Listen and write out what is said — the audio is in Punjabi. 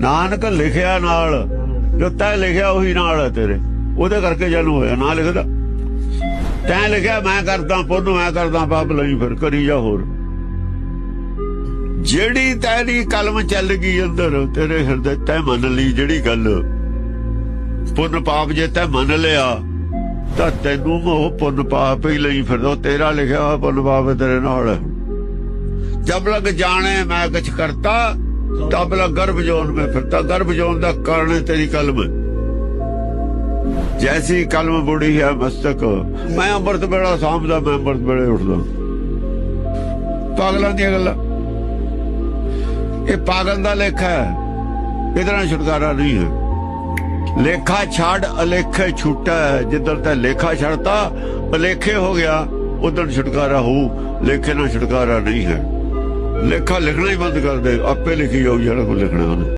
ਨਾਨਕ ਲਿਖਿਆ ਨਾਲ ਜੋ ਤੈਂ ਲਿਖਿਆ ਉਹੀ ਨਾਲ ਹੈ ਤੇਰੇ। ਉਹਦੇ ਕਰਕੇ ਜਨਮ ਹੋਇਆ, ਨਾ ਲਿਖਦਾ। ਤੈਂ ਲਿਖਿਆ, ਮੈਂ ਕਰਦਾ ਪੁੰਨ, ਮੈਂ ਕਰਦਾ ਪਾਪ, ਲਈ ਫਿਰ ਕਰੀ ਜਾ ਹੋਰ। ਜਿਹੜੀ ਤੇਰੀ ਕਲਮ ਚੱਲ ਗਈ ਅੰਦਰ, ਤੇਰੇ ਹਿਰਦੇ ਤੈਂ ਮੰਨ ਲਈ ਜਿਹੜੀ ਗੱਲ। ਪੁੰਨ ਪਾਪ ਜੇ ਤੈ ਮੰਨ ਲਿਆ, ਤਾਂ ਤੈਨੂੰ ਉਹ ਪੁੰਨ ਪਾਪ ਹੀ ਲਈ ਫਿਰਦਾ ਤੇਰਾ ਲਿਖਿਆ ਹੋਇਆ ਪੁੰਨ ਪਾਪ ਤੇਰੇ ਨਾਲ ਹੈ। ਜਬ ਲਗ ਜਾਣੇ, ਮੈਂ ਕੁਛ ਕਰਤਾ ਤਬ ਗਰਭ ਜੋਨ में ਫਿਰਤਾ ਗਰਭ ਜੋਨ ਦਾ ਕਾਰਨ ਹੈ ਤੇਰੀ ਕਲਮ। ਜੈਸੀ ਕਲਮ ਬੁੜੀ ਹੈ ਮਸਤਕ। ਮੈਂ ਅੰਮ੍ਰਿਤ ਵੇਲਾ ਸਾਂਭਦਾ, ਮੈਂ ਅੰਮ੍ਰਿਤ ਵੇਲੇ ਉੱਠਦਾ। ਪਾਗਲਾਂ ਦੀਆਂ ਗੱਲਾਂ। ਇਹ ਪਾਗਲ ਦਾ ਲੇਖਾ ਹੈ। ਇਹਦੇ ਨਾਲ ਛੁਟਕਾਰਾ ਨਹੀਂ ਹੈ। ਲੇਖਾ ਛੱਡ, ਅਲੇਖੇ ਛੁੱਟਾ ਹੈ। ਜਿੱਦਣ ਤੇ ਲੇਖਾ ਛੱਡਤਾ, ਅਲੇਖੇ ਹੋ ਗਿਆ ਉਦੋਂ ਛੁਟਕਾਰਾ ਹੋਊ। ਲੇਖੇ ਨਾਲ ਛੁਟਕਾਰਾ ਨਹੀਂ ਹੈ। ਲੇਖਾ ਲਿਖਣਾ ਹੀ ਬੰਦ ਕਰ ਦੇ ਆਪੇ ਲਿਖੀ ਜਾਊ ਜਿਹੜਾ ਕੋ ਲਿਖਣਾ ਉਹਨੇ।